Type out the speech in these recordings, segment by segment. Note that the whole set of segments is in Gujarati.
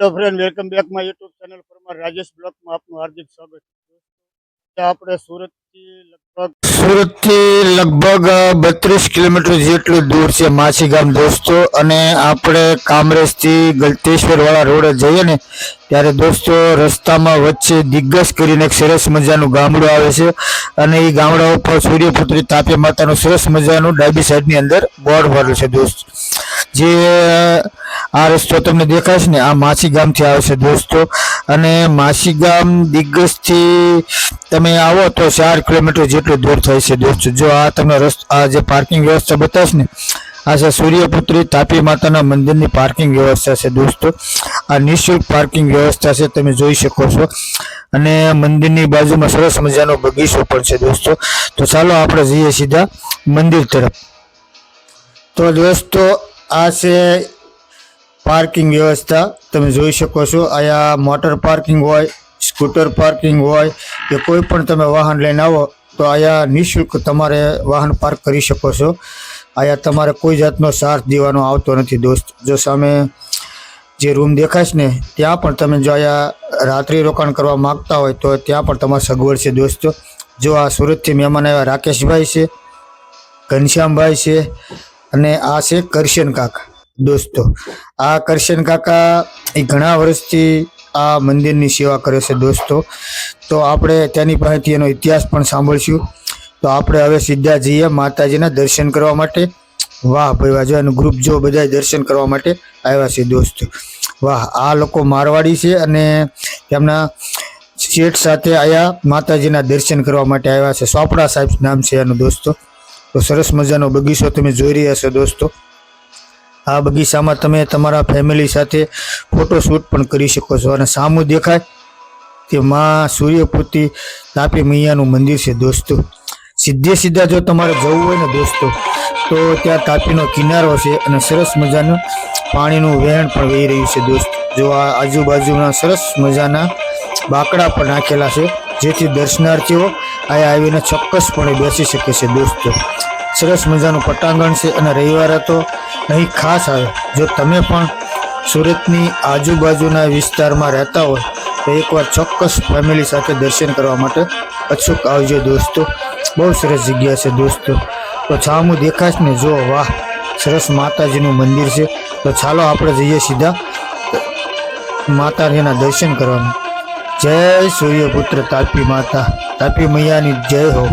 Hello friend welcome back my YouTube channel પર રાજેશ બ્લોકમાં આપનું હાર્દિક સ્વાગત છે. આપણે લગભગ સુરતથી લગભગ બત્રીસ કિલોમીટર જેટલું દૂર છે માછી ગામ દોસ્તો. અને આપણે કામરેજથી ગલતેશ્વર વાળા રોડે જઈએ ને, ત્યારે દોસ્તો રસ્તામાં વચ્ચે દિગ્ગજ કરીને એક સરસ મજાનું ગામડું આવે છે. અને એ ગામડા ઉપર સૂર્યપુત્રી તાપી માતાનું સરસ મજાનું ડાબી સાઈડની અંદર બોર્ડ ભરેલું છે દોસ્ત. જે આ રસ્તો તમને દેખાય ને, આ માછી ગામથી આવે છે દોસ્તો. અને માછી ગામ દિગ્ગજથી તમે આવો તો ચાર કિલોમીટર જેટલું દૂર થાય છે. દોસ્તો જો આ તમને રસ્તો, આ જે પાર્કિંગ વ્યવસ્થા બતાવશ ને, આ છે સૂર્યપુત્રી તાપી માતાના મંદિરની પાર્કિંગ વ્યવસ્થા છે દોસ્તો. આ નિઃશુલ્ક પાર્કિંગ વ્યવસ્થા છે, તમે જોઈ શકો છો. અને મંદિરની બાજુમાં સરસ મજાનો બગીચો પણ છે દોસ્તો. તો ચાલો આપણે જઈએ સીધા મંદિર તરફ. તો દોસ્તો, આ છે પાર્કિંગ વ્યવસ્થા. તમે જોઈ શકો છો, અહીંયા મોટર પાર્કિંગ હોય સ્કૂટર પાર્કિંગ હોય કે કોઈ પણ તમે વાહન લઈને આવો, તો અહીંયા નિઃશુલ્ક તમારે વાહન પાર્ક કરી શકો છો. અહીંયા તમારે કોઈ જાતનો ચાર્જ દેવાનો આવતો નથી દોસ્ત. જો સામે જે રૂમ દેખાય ને, ત્યાં પણ તમે જો અહીંયા રાત્રિ રોકાણ કરવા માગતા હોય, તો ત્યાં પણ તમારે સગવડ છે દોસ્તો. જો આ સુરતથી મહેમાન આવ્યા રાકેશભાઈ છે, ઘનશ્યામભાઈ છે, અને આ છે કરશન કાકા દોસ્તો. આ કરશન કાકા એ ઘણા વર્ષથી આ મંદિરની સેવા કરે છે દોસ્તો. તો આપણે તેની પાસેથી એનો ઇતિહાસ પણ સાંભળશું. તો આપણે હવે સીધા જઈએ માતાજીના દર્શન કરવા માટે. વાહ ભાઈ વાહ, જો એનું ગ્રુપ જો બધા દર્શન કરવા માટે આવ્યા છે દોસ્તો. વાહ, આ લોકો મારવાડી છે અને તેમના શેઠ સાથે આયા માતાજીના દર્શન કરવા માટે આવ્યા છે. સોપડા સાહેબ નામ છે એનું દોસ્તો. તો સરસ મજાનો બગીચો તમે જોઈ રહ્યા છો દોસ્તો. આ બગીચામાં તમે તમારા ફેમિલી સાથે ફોટોશૂટ પણ કરી શકો છો. અને સામું દેખાય તે માં સૂર્યપુત્રી તાપી મૈયાનું મંદિર છે દોસ્તો. સીધે સીધા જો તમારે જવું હોય ને દોસ્તો, તો ત્યાં તાપીનો કિનારો છે અને સરસ મજાનું પાણીનું વહેણ પણ વહી રહ્યું છે દોસ્તો. જો આ આજુબાજુના સરસ મજાના બાકડા પણ નાખેલા છે, જેથી દર્શનાર્થીઓ અહીંયા આવીને ચોક્કસપણે બેસી શકે છે દોસ્તો. સરસ મજાનું પટાંગણ છે અને રવિવારે તો અહીં ખાસ આવે જો તમે પણ સુરતની આજુબાજુના વિસ્તારમાં રહેતા હોય, તો એકવાર ચોક્કસ ફેમિલી સાથે દર્શન કરવા માટે અચૂક આવજો દોસ્તો. બહુ સરસ જગ્યા છે દોસ્તો. તો છામું દેખાશ ને, જો વાહ, સરસ માતાજીનું મંદિર છે. તો ચાલો આપણે જઈએ સીધા માતાજીના દર્શન કરવાનું. જય સૂર્યપુત્ર તાપી માતા. તાપી મૈયાની જય હો.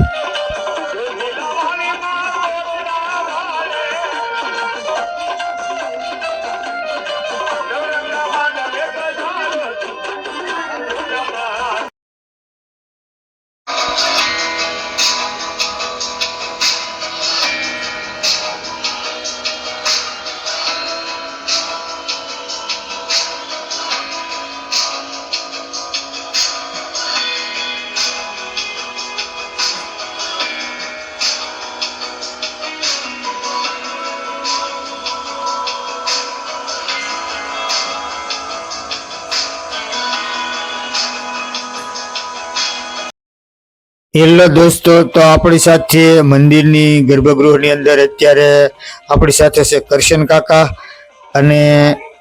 હેલો દોસ્તો, તો આપણી સાથે મંદિરની ગર્ભગૃહની અંદર અત્યારે આપણી સાથે છે કરશન કાકા અને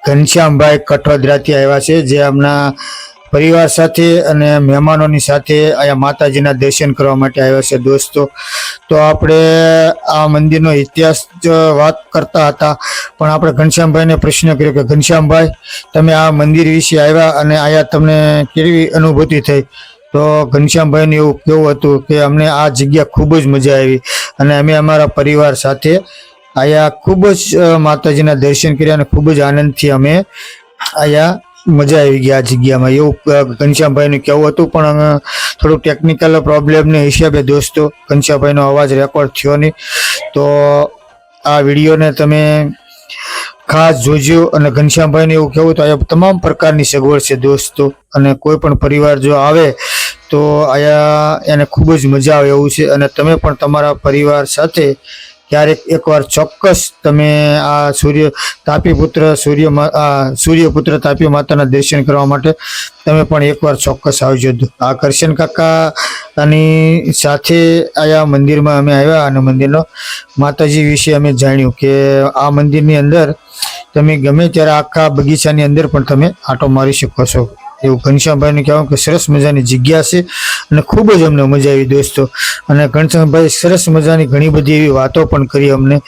ઘનશ્યામભાઈ કઠોદરાથી આવ્યા છે, જે આમના પરિવાર સાથે અને મહેમાનોની સાથે અહીંયા માતાજીના દર્શન કરવા માટે આવ્યા છે દોસ્તો. તો આપણે આ મંદિરનો ઇતિહાસ વાત કરતા હતા, પણ આપણે ઘનશ્યામભાઈને પ્રશ્ન કર્યો કે, ઘનશ્યામભાઈ, તમે આ મંદિર વિશે આવ્યા અને અહીંયા તમને કેવી અનુભૂતિ થઈ? તો ઘનશ્યામભાઈને એવું કેવું હતું કે અમને આ જગ્યા ખૂબ જ મજા આવી અને અમે અમારા પરિવાર સાથે અહીંયા ખૂબ જ માતાજીના દર્શન કર્યા અને ખૂબ જ આનંદથી અમે અહીંયા મજા આવી ગઈ આ જગ્યામાં. એવું ઘનશ્યામભાઈનું કેવું હતું પણ થોડું ટેકનિકલ પ્રોબ્લેમને હિસાબે દોસ્તો, ઘનશ્યામભાઈનો અવાજ રેકોર્ડ થયો નહીં. તો આ વિડીયોને તમે ખાસ જોજો અને ઘનશ્યામભાઈને એવું કેવું તો અહીંયા તમામ પ્રકારની સગવડ છે દોસ્તો. અને કોઈ પણ પરિવાર જો આવે તો આયા એને ખૂબ જ મજા આવે એવું છે અને તમે પણ તમારા પરિવાર સાથે ક્યારેક એકવાર ચોક્કસ તમે આ સૂર્ય તાપી પુત્ર સૂર્ય સૂર્યપુત્ર તાપી માતાના દર્શન કરવા માટે તમે પણ એકવાર ચોક્કસ આવજો. આ કરશન કાકા અને સાથે આયા મંદિરમાં અમે આવ્યા અને મંદિરનો માતાજી વિશે અમે જાણ્યું કે આ મંદિરની અંદર તમે ગમે ત્યારે આખા બગીચાની અંદર પણ તમે આટો મારી શકો છો. એવું ઘનશ્યામભાઈને કહેવાનું કે સરસ મજાની જગ્યા છે અને ખૂબ જ અમને મજા આવી દોસ્તો. અને ઘનશ્યામભાઈ સરસ મજાની ઘણી બધી એવી વાતો પણ કરી અમને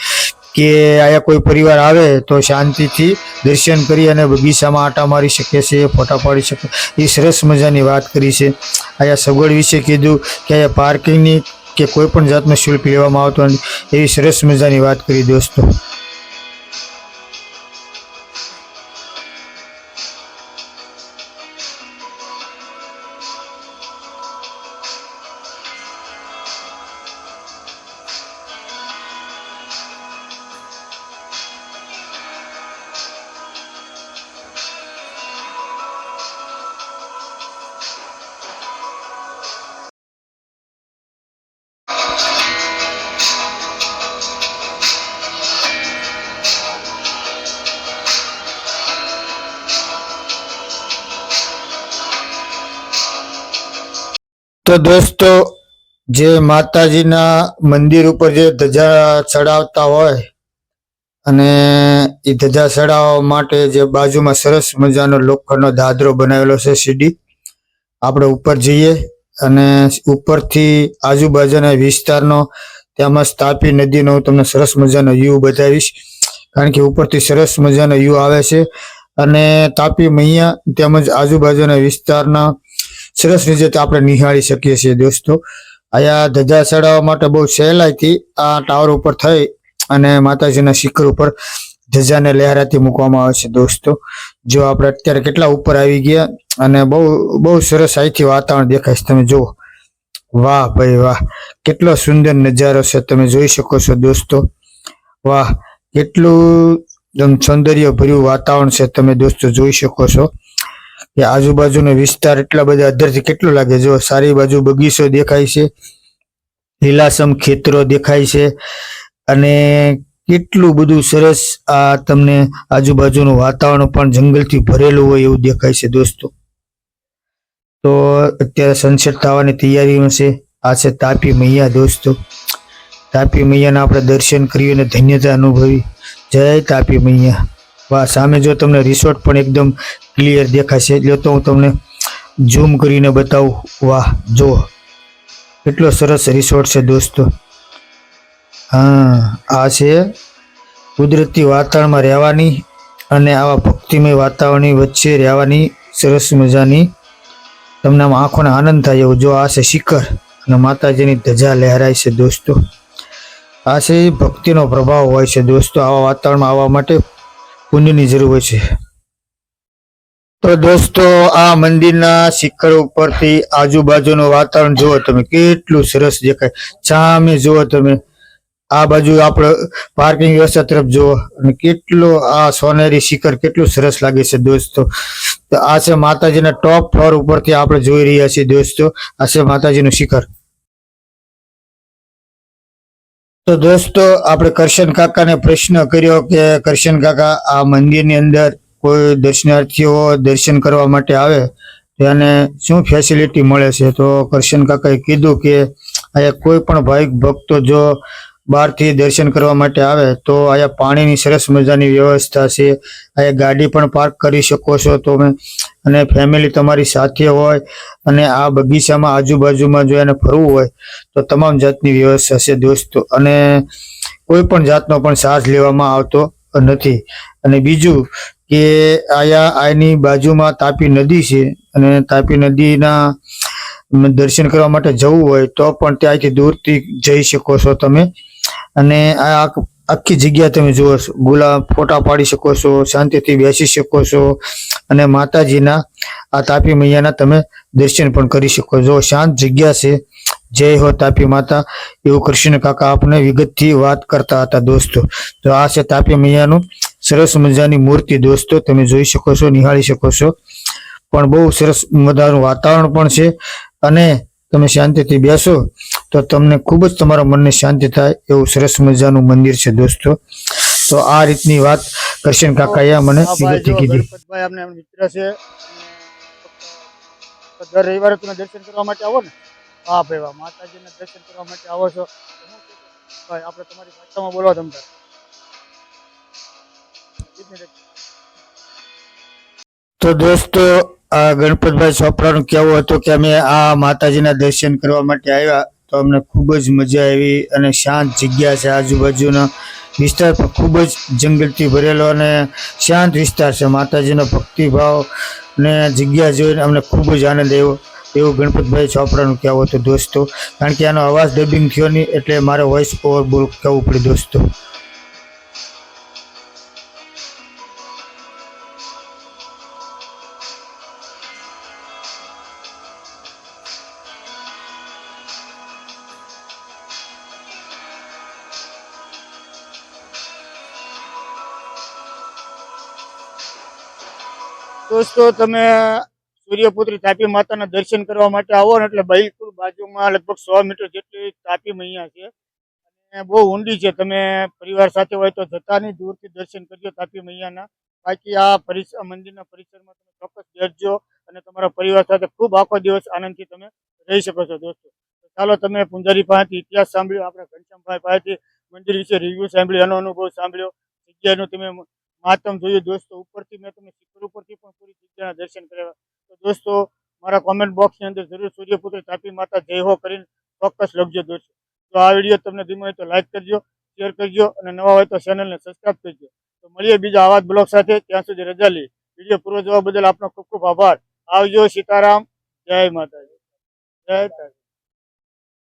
કે આયા કોઈ પરિવાર આવે તો શાંતિથી દર્શન કરી અને બગીચામાં આટા મારી શકે છે, ફોટા પાડી શકે. એ સરસ મજાની વાત કરી છે. આયા સગવડ વિશે કીધું કે અહીંયા પાર્કિંગની કે કોઈ પણ જાતનો શુલ્ક લેવામાં આવતો નથી. એવી સરસ મજાની વાત કરી દોસ્તો. તો દોસ્તો, જે માતાજીના મંદિર ઉપર જે ધજા ચડાવતા હોય અને એ ધજા ચડાવવા માટે જે બાજુમાં સરસ મજાનો લોખંડનો દાદરો બનાવેલો છે સીડી, આપણે ઉપર જઈએ અને ઉપરથી આજુબાજુના વિસ્તારનો તેમજ તાપી નદીનો હું તમને સરસ મજાનો વ્યૂ બતાવીશ. કારણ કે ઉપરથી સરસ મજાનો વ્યૂ આવે છે અને તાપી મૈયા તેમજ આજુબાજુના વિસ્તારના સરસ રીતે આપણે નિહાળી શકીએ છીએ દોસ્તો. અહીંયા ધજા ચડાવવા માટે બહુ સહેલાઈથી આ ટાવર ઉપર થઈ અને માતાજીના શિખર ઉપર ધજાને લહેરાતી મૂકવામાં આવે છે દોસ્તો. જો આપણે અત્યારે કેટલા ઉપર આવી ગયા અને બહુ બહુ સરસ અહીંથી વાતાવરણ દેખાય છે. તમે જુઓ. વાહ ભાઈ વાહ. કેટલો સુંદર નજારો છે. તમે જોઈ શકો છો દોસ્તો. વાહ. કેટલું સૌંદર્ય ભર્યું વાતાવરણ છે. તમે દોસ્તો જોઈ શકો છો. કે આજુબાજુનો વિસ્તાર એટલા બધા અધરથી કેટલું લાગે? જો સારી બાજુ બગીચો દેખાય છે, લીલાસમ ખેતરો દેખાય છે, અને કેટલું બધું સરસ આ તમને આજુબાજુનું વાતાવરણ પણ જંગલથી ભરેલું હોય એવું દેખાય છે દોસ્તો. તો અત્યારે સનસેટ થવાની તૈયારીમાં છે. આ છે તાપી મૈયા દોસ્તો. તાપી મૈયાના આપણે દર્શન કરી અને ધન્યતા અનુભવી. જય તાપી મૈયા. સામે જો તમને રિસોર્ટ પણ એકદમ ક્લિયર દેખાશે, એટલે તો હું તમને ઝૂમ કરીને બતાવું. વાહ જો કેટલો સરસ રિસોર્ટ છે દોસ્તો. હા, આ છે કુદરતી વાતાવરણમાં રહેવાની અને આવા ભક્તિમય વાતાવરણની વચ્ચે રહેવાની સરસ મજાની તમને આમ આંખોને આનંદ થાય એવું. જો આ છે શિખર અને માતાજીની ધજા લહેરાય છે દોસ્તો. આ છે ભક્તિનો પ્રભાવ હોય છે દોસ્તો. આવા વાતાવરણમાં આવવા માટે પુણ્યની જરૂર હોય છે. તો દોસ્તો, આ મંદિરના શિખર ઉપરથી આજુબાજુનું વાતાવરણ જુઓ તમે, કેટલું સરસ દેખાય. સામે જુઓ તમે, આ બાજુ આપણે પાર્કિંગ વ્યવસ્થા તરફ જુઓ, અને કેટલું આ સોનેરી શિખર કેટલું સરસ લાગે છે દોસ્તો. તો આ છે માતાજીના ટોપ ફ્લોર ઉપરથી આપણે જોઈ રહ્યા છીએ દોસ્તો, આ છે માતાજીનું શિખર. તો દોસ્તો, આપણે કરશન કાકાને પ્રશ્ન કર્યો કે કરશન કાકા, આ મંદિરની અંદર કોઈ દર્શનાર્થીઓ દર્શન કરવા માટે આવે? તો એને શું ફેસિલિટી મળે છે? તો કરશન કાકાએ કીધું કે અહીંયા કોઈ પણ ભાવિક ભક્તો જો બહારથી દર્શન કરવા માટે આવે, તો અહીંયા પાણીની સરસ મજાની વ્યવસ્થા છે. અહીંયા ગાડી પણ પાર્ક કરી શકો છો તમે. અને ફેમિલી તમારી સાથે હોય અને આ બગીચામાં આજુબાજુમાં જો એને ફરવું હોય, તો તમામ જાતની વ્યવસ્થા છે દોસ્તો. અને કોઈ પણ જાતનો પણ સાથ લેવામાં આવતો નથી. અને બીજું કે આયા આની બાજુમાં તાપી નદી છે અને તાપી નદીના દર્શન કરવા માટે જવું હોય તો પણ ત્યાંથી દૂરથી જઈ શકો છો તમે. અને આ આખ- જગ્યા તમે જુઓ છો. ગુલાબ, ફોટા પાડી શકો છો, શાંતિથી બેસી શકો છો અને માતાજીના આ તાપી મૈયાના તમે દર્શન પણ કરી શકો છો. શાંત જગ્યા છે, જય હો તાપી માતા, એવું કૃષ્ણ કાકા આપને વિગતથી વાત કરતા હતા દોસ્તો. તો આ છે તાપી મૈયાનું સરસ મજાની મૂર્તિ દોસ્તો, તમે જોઈ શકો છો, નિહાળી શકો છો. પણ બહુ સરસ મજાનું વાતાવરણ પણ છે અને તમે શાંતિથી બેસો તો તમને ખૂબ જ તમારા મનને શાંતિ થાય એવું સરસ મજાનું મંદિર છે દોસ્તો. તો આ રીતની વાત કરશન કાકાએ મને વિગતથી કીધી. અમને મિત્ર છે દર રવિવારે તમે દર્શન કરવા માટે આવો ને. હા ભાઈ વાહ માતાજીને દર્શન કરવા માટે આવો છો. ભાઈ આપણે તમારી ભાષામાં બોલવા તમ તારે માતાજીની રજા. તો દોસ્તો આ ગણપતભાઈ ચોપરાનું કહેવું હતું કે અમે આ માતાજીના દર્શન કરવા માટે આવ્યા. તો અમને ખૂબ જ મજા આવી અને શાંત જગ્યા છે આજુબાજુનો. વિસ્તાર પણ ખૂબ જ જંગલથી ભરેલો અને શાંત વિસ્તાર છે. માતાજીનો ભક્તિભાવ ને જગ્યા જોઈને અમને ખૂબ જ આનંદ આવ્યો. એવું ગણપતભાઈ ચોપરાનું કહેવું હતું, દોસ્તો. કારણ કે આનો અવાજ ડબિંગ થયો નહીં એટલે મારે વોઇસ ઓવર બોલ કહેવું પડ્યું, દોસ્તો. દોસ્તો, તમે સૂર્યપુત્રી તાપી માતાના દર્શન કરવા માટે આવો ને એટલે બિલકુલ બાજુમાં લગભગ સો મીટર જેટલી તાપી મૈયા છે. અને બહુ ઊંડી છે. તમે પરિવાર સાથે હોય તો જતા નહીં, દૂરથી દર્શન કરજો તાપી મૈયાના. બાકી આ પરિસર મંદિરના પરિસરમાં તમે ચોક્કસ બેસજો અને તમારા પરિવાર સાથે ખૂબ આખો દિવસ આનંદથી તમે રહી શકો છો દોસ્તો. ચાલો, તમે પૂંજારી પાસેથી ઇતિહાસ સાંભળ્યો, આપણા ઘનશ્યામભાઈ પાસેથી મંદિર વિશે રિવ્યુ સાંભળ્યો, એનો અનુભવ સાંભળ્યો, જગ્યાનું તમે માતમ જોયું દોસ્તો, ઉપરથી મેં તમને શિખર ઉપરથી પણ પૂરી જગ્યાના દર્શન કર્યા તો દોસ્તો, મારા કોમેન્ટ બોક્સની અંદર જરૂર સૂર્યપુત્ર તાપી માતા જય હો કરીને ચોક્કસ લખજો દોસ્તો. તો આ વીડિયો તમને ધીમે હોય તો લાઇક કરજો શેર કરજો અને નવા હોય તો ચેનલને સબસ્ક્રાઈબ કરજો. તો મળીએ બીજા આવા જ બ્લોગ સાથે, ત્યાં સુધી રજા લઈ વીડિયો પૂરો જોવા બદલ આપનો ખૂબ ખૂબ આભાર. આવજો સીતારામ, જય માતાજી. જય તારી.